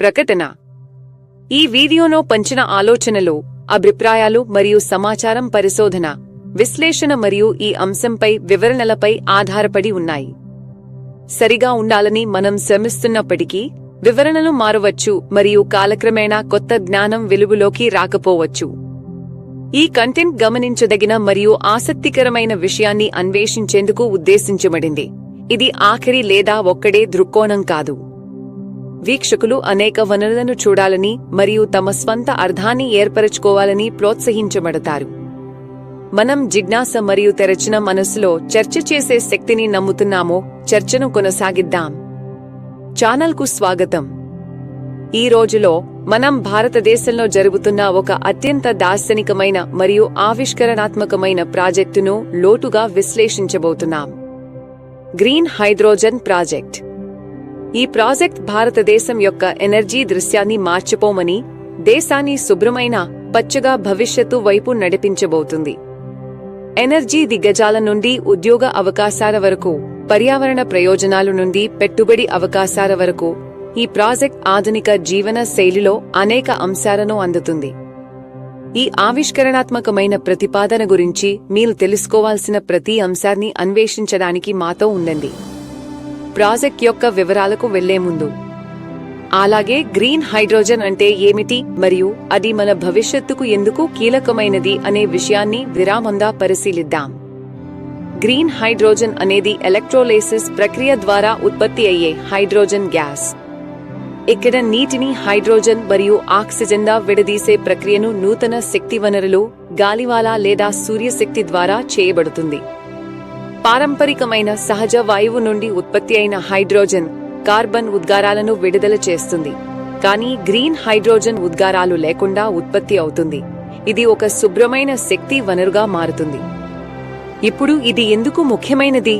ప్రకటన. ఈ వీడియోలో పంచిన ఆలోచనలు అభిప్రాయాలు మరియు సమాచారం పరిశోధన విశ్లేషణ మరియు ఈ అంశంపై వివరణలపై ఆధారపడి ఉన్నాయి. సరిగా ఉండాలని మనం శ్రమిస్తున్నప్పటికీ వివరణలు మారవచ్చు మరియు కాలక్రమేణా కొత్త జ్ఞానం వెలుగులోకి రాకపోవచ్చు. ఈ కంటెంట్ గమనించదగిన మరియు ఆసక్తికరమైన విషయాన్ని అన్వేషించేందుకు ఉద్దేశించబడింది. ఇది ఆఖరి లేదా ఒక్కడే దృక్కోణం కాదు. వీక్షకులు అనేక వనరులను చూడాలని మరియు తమ స్వంత అర్థాన్ని ఏర్పరచుకోవాలని ప్రోత్సహించబడతారు. మనం జిజ్ఞాస మరియు తెరచిన మనస్సులో చర్చ చేసే శక్తిని నమ్ముతున్నామో చర్చను కొనసాగిద్దాం. ఛానల్కు స్వాగతం. ఈ రోజులో మనం భారతదేశంలో జరుగుతున్న ఒక అత్యంత దార్శనికమైన మరియు ఆవిష్కరణాత్మకమైన ప్రాజెక్టును లోటుగా విశ్లేషించబోతున్నాం. Green hydrogen project. ఈ ప్రాజెక్ట్ భారతదేశం యొక్క ఎనర్జీ దృశ్యాన్ని మార్చిపోమని దేశాన్ని శుభ్రమైన పచ్చగా భవిష్యత్తు వైపు నడిపించబోతుంది. ఎనర్జీ దిగ్గజాల నుండి ఉద్యోగ అవకాశాల వరకు పర్యావరణ ప్రయోజనాల నుండి పెట్టుబడి అవకాశాల వరకు ఈ ప్రాజెక్ట్ ఆధునిక జీవన శైలిలో అనేక అంశాలను అందుతుంది. ఈ ఆవిష్కరణాత్మకమైన ప్రతిపాదన గురించి మీరు తెలుసుకోవాల్సిన ప్రతి అంశాన్ని అన్వేషించడానికి మాతో ఉండండి. ప్రాజెక్ట్ యొక్క వివరాలకు వెళ్ళే ముందు. అలాగే గ్రీన్ హైడ్రోజన్ అంటే ఏమిటి మరియు అది మన భవిష్యత్తుకు ఎందుకు కీలకమైనది అనే విషయాన్ని విరామంగా పరిశీలిద్దాం. గ్రీన్ హైడ్రోజన్ అనేది ఎలక్ట్రోలైసిస్ ప్రక్రియ ద్వారా ఉత్పత్తి అయ్యే హైడ్రోజన్ గ్యాస్. ఇక్కడ నీటిని హైడ్రోజన్ మరియు ఆక్సిజన్గా విడదీసే ప్రక్రియను నూతన శక్తి వనరులు గాలివాల లేదా సూర్యశక్తి ద్వారా చేయబడుతుంది. పారంపరికమైన సహజ వాయువు నుండి ఉత్పత్తి అయిన హైడ్రోజన్ కార్బన్ ఉద్గారాలను విడుదల చేస్తుంది. కానీ గ్రీన్ హైడ్రోజన్ ఉద్గారాలు లేకుండా ఉత్పత్తి అవుతుంది. ఇది ఒక శుభ్రమైన శక్తి వనరుగా మారుతుంది. ఇప్పుడు ఇది ఎందుకు ముఖ్యమైనది?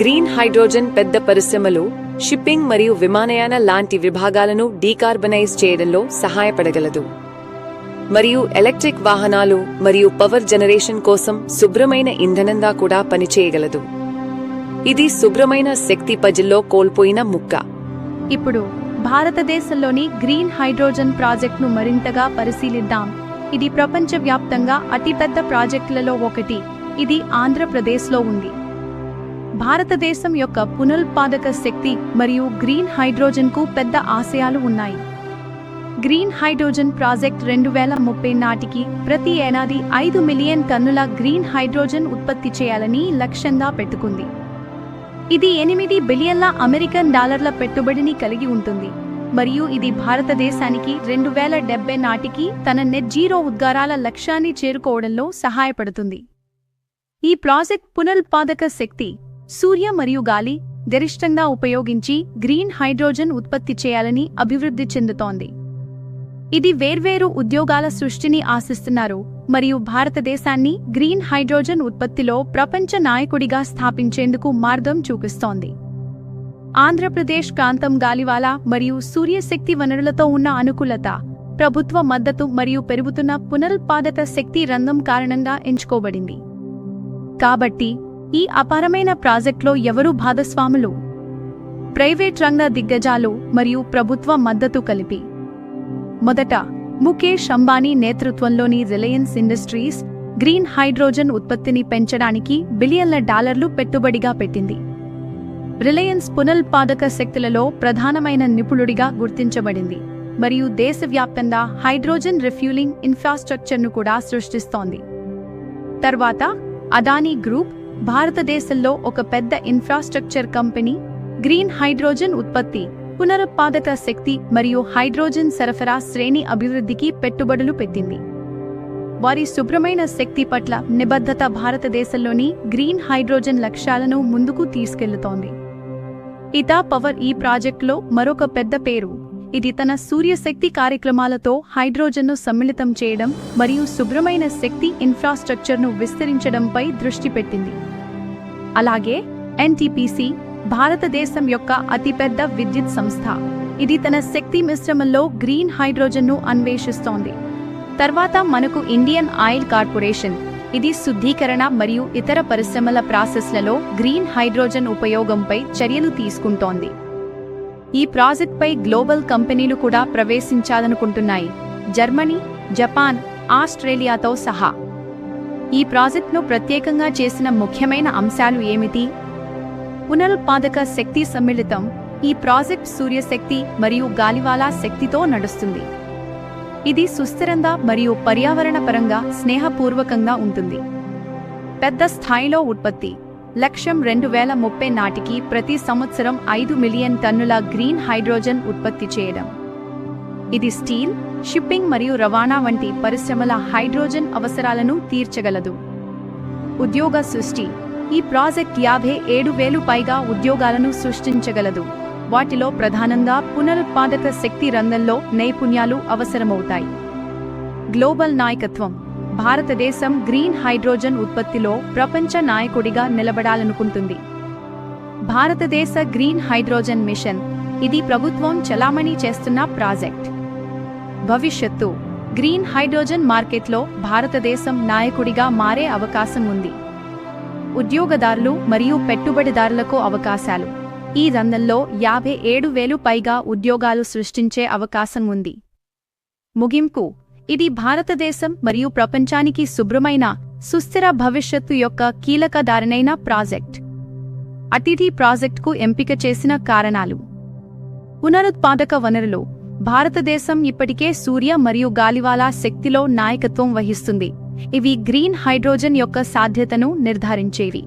గ్రీన్ హైడ్రోజన్ పెద్ద పరిశ్రమలు షిప్పింగ్ మరియు విమానయాన లాంటి విభాగాలను డీకార్బనైజ్ చేయడంలో సహాయపడగలదు. మరియు ఎలక్ట్రిక్ వాహనాలు మరియు పవర్ జనరేషన్ కోసం శుభ్రమైన ఇంధనంగా కూడా పనిచేయగలదు. ఇది శుభ్రమైన శక్తి పజిల్లో కోల్పోయిన ముక్క. ఇప్పుడు భారతదేశంలోని గ్రీన్ హైడ్రోజన్ ప్రాజెక్టును మరింతగా పరిశీలిద్దాం. ఇది ప్రపంచవ్యాప్తంగా అతిపెద్ద ప్రాజెక్టులలో ఒకటి. ఇది ఆంధ్రప్రదేశ్లో ఉంది. భారతదేశం యొక్క పునరుత్పాదక శక్తి మరియు గ్రీన్ హైడ్రోజన్కు పెద్ద ఆశయాలు ఉన్నాయి. గ్రీన్ హైడ్రోజన్ ప్రాజెక్ట్ రెండు వేల ముప్పై నాటికి ప్రతి ఏడాది ఐదు మిలియన్ టన్నుల గ్రీన్ హైడ్రోజన్ ఉత్పత్తి చేయాలని లక్ష్యంగా పెట్టుకుంది. ఇది ఎనిమిది బిలియన్ల అమెరికన్ డాలర్ల పెట్టుబడిని కలిగి ఉంటుంది. మరియు ఇది భారతదేశానికి రెండు వేల డెబ్బై నాటికి తన నెట్ జీరో ఉద్గారాల లక్ష్యాన్ని చేరుకోవడంలో సహాయపడుతుంది. ఈ ప్రాజెక్ట్ పునరుత్పాదక శక్తి సూర్య మరియు గాలి గరిష్టంగా ఉపయోగించి గ్రీన్ హైడ్రోజన్ ఉత్పత్తి చేయాలని అభివృద్ధి చెందుతోంది. ఇది వేర్వేరు ఉద్యోగాల సృష్టిని ఆశిస్తున్నారు మరియు భారతదేశాన్ని గ్రీన్ హైడ్రోజన్ ఉత్పత్తిలో ప్రపంచ నాయకుడిగా స్థాపించేందుకు మార్గం చూపిస్తోంది. ఆంధ్రప్రదేశ్ ప్రాంతం గాలివాల మరియు సూర్యశక్తి వనరులతో ఉన్న అనుకూలత ప్రభుత్వ మద్దతు మరియు పెరుగుతున్న పునరుత్పాదక శక్తి రంగం కారణంగా ఎంచుకోబడింది. కాబట్టి ఈ అపారమైన ప్రాజెక్టులో ఎవరు భాగస్వాములు? ప్రైవేట్ రంగ దిగ్గజాలు మరియు ప్రభుత్వ మద్దతు కలిపి మొదట ముఖేష్ అంబానీ నేతృత్వంలోని రిలయన్స్ ఇండస్ట్రీస్ గ్రీన్ హైడ్రోజన్ ఉత్పత్తిని పెంచడానికి బిలియన్ల డాలర్లు పెట్టుబడిగా పెట్టింది. రిలయన్స్ పునరుత్పాదక శక్తులలో ప్రధానమైన నిపుణుడిగా గుర్తించబడింది. మరియు దేశవ్యాప్తంగా హైడ్రోజన్ రిఫ్యూలింగ్ ఇన్ఫ్రాస్ట్రక్చర్ను కూడా సృష్టిస్తోంది. తర్వాత అదానీ గ్రూప్ భారతదేశంలో ఒక పెద్ద ఇన్ఫ్రాస్ట్రక్చర్ కంపెనీ గ్రీన్ హైడ్రోజన్ ఉత్పత్తి పునరుత్పాదక శక్తి మరియు హైడ్రోజన్ సరఫరా శ్రేణి అభివృద్ధికి పెట్టుబడులు పెట్టింది. వారి శుభ్రమైన శక్తి పట్ల నిబద్ధత భారతదేశంలోని గ్రీన్ హైడ్రోజన్ లక్ష్యాలను ముందుకు తీసుకెళ్ళుతోంది. ఇతా పవర్ ఈ ప్రాజెక్టులో మరొక పెద్ద పేరు. ఇది తన సూర్యశక్తి కార్యక్రమాలతో హైడ్రోజన్ను సమ్మిళితం చేయడం మరియు శుభ్రమైన శక్తి ఇన్ఫ్రాస్ట్రక్చర్ను విస్తరించడంపై దృష్టి పెట్టింది. అలాగే ఎన్టీపీసీ భారతదేశం యొక్క అతిపెద్ద విద్యుత్ సంస్థ. ఇది తన శక్తి మిశ్రమంలో గ్రీన్ హైడ్రోజన్ను అన్వేషిస్తోంది. తర్వాత మనకు ఇండియన్ ఆయిల్ కార్పొరేషన్ ఇది శుద్ధీకరణ మరియు ఇతర పరిశ్రమల ప్రాసెస్లలో గ్రీన్ హైడ్రోజన్ ఉపయోగంపై చర్యలు తీసుకుంటోంది. ఈ ప్రాజెక్ట్పై గ్లోబల్ కంపెనీలు కూడా ప్రవేశించాలనుకుంటున్నాయి. జర్మనీ జపాన్ ఆస్ట్రేలియాతో సహా. ఈ ప్రాజెక్ట్ను ప్రత్యేకంగా చేసిన ముఖ్యమైన అంశాలు ఏమిటి? పునరుత్పాదక శక్తి సమ్మిళితం ఈ ప్రాజెక్ట్ సూర్యశక్తి మరియు గాలివాలా శక్తితో నడుస్తుంది. ఇది సుస్థిరంగా మరియు పర్యావరణ పరంగా స్నేహపూర్వకంగా ఉంటుంది. పెద్ద స్థాయిలో ఉత్పత్తి. లక్ష్యం రెండు వేల ముప్పై నాటికి ప్రతి సంవత్సరం ఐదు మిలియన్ టన్నుల గ్రీన్ హైడ్రోజన్ ఉత్పత్తి చేయడం. ఇది స్టీల్ షిప్పింగ్ మరియు రవాణా వంటి పరిశ్రమల హైడ్రోజన్ అవసరాలను తీర్చగలదు. ఉద్యోగ సృష్టి. ఈ ప్రాజెక్ట్ యాభై ఏడు వేలు పైగా ఉద్యోగాలను సృష్టించగలదు. వాటిలో ప్రధానంగా పునరుత్పాదక శక్తి రంగంలో నైపుణ్యాలు అవసరమవుతాయి. గ్లోబల్ నాయకత్వం. భారతదేశం గ్రీన్ హైడ్రోజన్ ఉత్పత్తిలో ప్రపంచ నాయకుడిగా నిలబడాలనుకుంటుంది. భారతదేశ గ్రీన్ హైడ్రోజన్ మిషన్ ఇది ప్రభుత్వం చలామణి చేస్తున్న ప్రాజెక్ట్. భవిష్యత్తు. గ్రీన్ హైడ్రోజన్ మార్కెట్లో భారతదేశం నాయకుడిగా మారే అవకాశం ఉంది. ఉద్యోగదారులు మరియు పెట్టుబడిదారులకు అవకాశాలు. ఈ రంగంలో యాభై ఏడు వేలు పైగా ఉద్యోగాలు సృష్టించే అవకాశం ఉంది. ముగింపు. ఇది భారతదేశం మరియు ప్రపంచానికి శుభ్రమైన సుస్థిర భవిష్యత్తు యొక్క కీలకదారినైన ప్రాజెక్ట్. అతిథి ప్రాజెక్టుకు ఎంపిక చేసిన కారణాలు. పునరుత్పాదక వనరులు. భారతదేశం ఇప్పటికే సూర్య మరియు గాలివాలా శక్తిలో నాయకత్వం వహిస్తుంది. ఇవి గ్రీన్ హైడ్రోజన్ యొక్క సాధ్యతను నిర్ధారించేవి.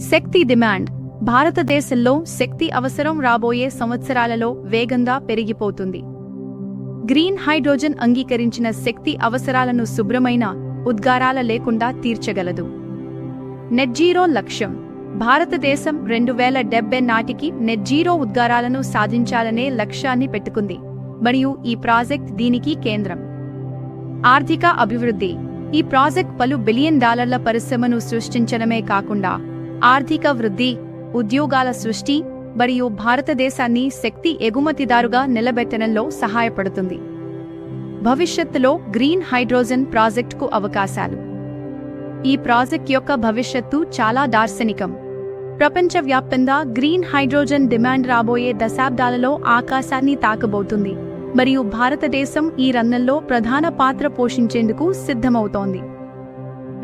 శక్తి డిమాండ్. భారతదేశంలో శక్తి అవసరం రాబోయే సంవత్సరాలలో వేగంగా పెరిగిపోతుంది. గ్రీన్ హైడ్రోజన్ అంగీకరించిన శక్తి అవసరాలను శుభ్రమైన ఉద్గారాల లేకుండా తీర్చగలదు. నెట్జీరో లక్ష్యం. భారతదేశం రెండు వేల డెబ్బై నాటికి నెట్జీరో ఉద్గారాలను సాధించాలనే లక్ష్యాన్ని పెట్టుకుంది. మరియు ఈ ప్రాజెక్ట్ దీనికి కేంద్రం. ఆర్థిక అభివృద్ధి. ఈ ప్రాజెక్ట్ పలు బిలియన్ డాలర్ల పరిశ్రమను సృష్టించడమే కాకుండా ఆర్థిక వృద్ధి ఉద్యోగాల సృష్టి మరియు భారతదేశాన్ని శక్తి ఎగుమతిదారుగా నిలబెట్టడంలో సహాయపడుతుంది. భవిష్యత్తులో గ్రీన్ హైడ్రోజన్ ప్రాజెక్టుకు అవకాశాలు. ఈ ప్రాజెక్ట్ యొక్క భవిష్యత్తు చాలా దార్శనికం. ప్రపంచవ్యాప్తంగా గ్రీన్ హైడ్రోజన్ డిమాండ్ రాబోయే దశాబ్దాలలో ఆకాశాన్ని తాకబోతుంది. మరియు భారతదేశం ఈ రంగంలో ప్రధాన పాత్ర పోషించేందుకు సిద్ధమవుతోంది.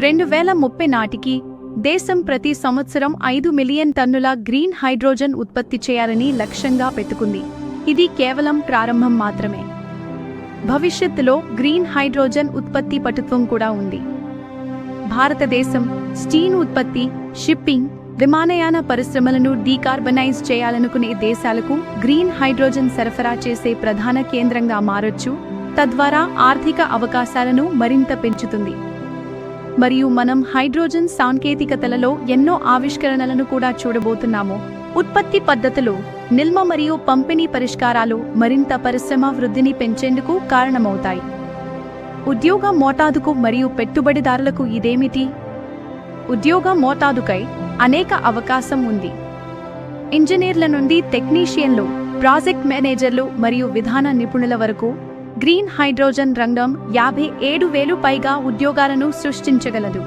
రెండు వేల ముప్పై నాటికి దేశం ప్రతి సంవత్సరం ఐదు మిలియన్ టన్నుల గ్రీన్ హైడ్రోజన్ ఉత్పత్తి చేయాలని లక్ష్యంగా పెట్టుకుంది. ఇది కేవలం ప్రారంభం మాత్రమే. భవిష్యత్తులో గ్రీన్ హైడ్రోజన్ ఉత్పత్తి పటుత్వం కూడా ఉంది. భారతదేశం స్టీల్ ఉత్పత్తి షిప్పింగ్ విమానయాన పరిశ్రమలను డీకార్బనైజ్ చేయాలనుకునే దేశాలకు గ్రీన్ హైడ్రోజన్ సరఫరా చేసే ప్రధాన కేంద్రంగా మారొచ్చు. తద్వారా ఆర్థిక అవకాశాలను మరింత పెంచుతుంది. మరియు మనం హైడ్రోజన్ సాంకేతికతలలో ఎన్నో ఆవిష్కరణలను కూడా చూడబోతున్నాము. ఉత్పత్తి పద్ధతులు నిల్మ మరియు పంపిణీ పరిష్కారాలు మరింత పరిశ్రమ వృద్ధిని పెంచేందుకు కారణమవుతాయి. ఉద్యోగ మోతాదుకు మరియు పెట్టుబడిదారులకు ఇదేమిటి? ఉద్యోగ మోతాదుకై అనేక అవకాశం ఉంది. ఇంజనీర్ల నుండి టెక్నీషియన్లు ప్రాజెక్ట్ మేనేజర్లు మరియు విధాన నిపుణుల వరకు గ్రీన్ హైడ్రోజన్ రంగం యాభై ఏడు వేలు పైగా ఉద్యోగాలను సృష్టించగలదు.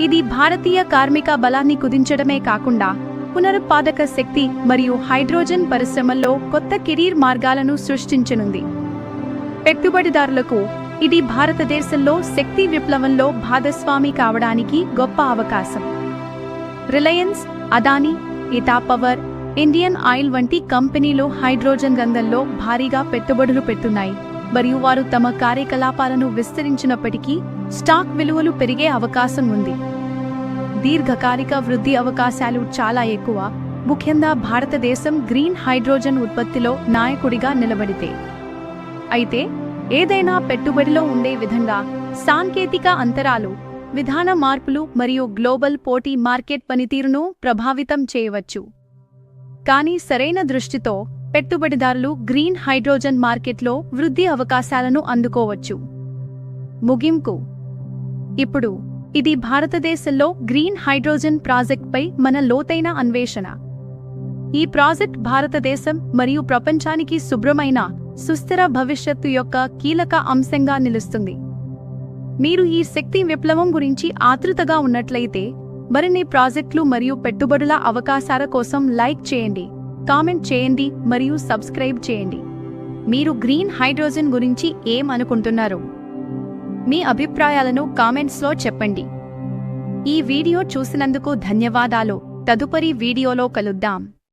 ఇది భారతీయ కార్మిక బలాన్ని కుదించడమే కాకుండా పునరుత్పాదక శక్తి మరియు హైడ్రోజన్ పరిశ్రమల్లో కొత్త కెరీర్ మార్గాలను సృష్టించనుంది. పెట్టుబడిదారులకు ఇది భారతదేశంలో శక్తి విప్లవంలో భాగస్వామి కావడానికి గొప్ప అవకాశం. రిలయన్స్ అదానీ ఇటా పవర్ ఇండియన్ ఆయిల్ వంటి కంపెనీలు హైడ్రోజన్ రంగంలో భారీగా పెట్టుబడులు పెట్టున్నాయి మరియు వారు తమ కార్యకలాపాలను విస్తరించినప్పటికీ స్టాక్ విలువలు పెరిగే అవకాశం ఉంది. దీర్ఘకాలిక వృద్ధి అవకాశాలు చాలా ఎక్కువ ముఖ్యంగా భారతదేశం గ్రీన్ హైడ్రోజన్ ఉత్పత్తిలో నాయకుడిగా నిలబడితే. అయితే ఏదైనా పెట్టుబడిలో ఉండే విధంగా సాంకేతిక అంతరాలు విధాన మార్పులు మరియు గ్లోబల్ పోటీ మార్కెట్ పనితీరును ప్రభావితం చేయవచ్చు. కానీ సరైన దృష్టితో పెట్టుబడిదారులు గ్రీన్ హైడ్రోజన్ మార్కెట్లో వృద్ధి అవకాశాలను అందుకోవచ్చు. ముగింపు. ఇప్పుడు ఇది భారతదేశంలో గ్రీన్ హైడ్రోజన్ ప్రాజెక్ట్పై మన లోతైన అన్వేషణ. ఈ ప్రాజెక్ట్ భారతదేశం మరియు ప్రపంచానికి శుభ్రమైన సుస్థిర భవిష్యత్తు యొక్క కీలక అంశంగా నిలుస్తుంది. మీరు ఈ శక్తి విప్లవం గురించి ఆతృతగా ఉన్నట్లయితే మరిన్ని ప్రాజెక్టులు మరియు పెట్టుబడుల అవకాశాల కోసం లైక్ చేయండి కామెంట్ చేయండి మరియు సబ్స్క్రైబ్ చేయండి. మీరు గ్రీన్ హైడ్రోజన్ గురించి ఏం అనుకుంటున్నారు? మీ అభిప్రాయాలను కామెంట్స్లో చెప్పండి. ఈ వీడియో చూసినందుకు ధన్యవాదాలు. తదుపరి వీడియోలో కలుద్దాం.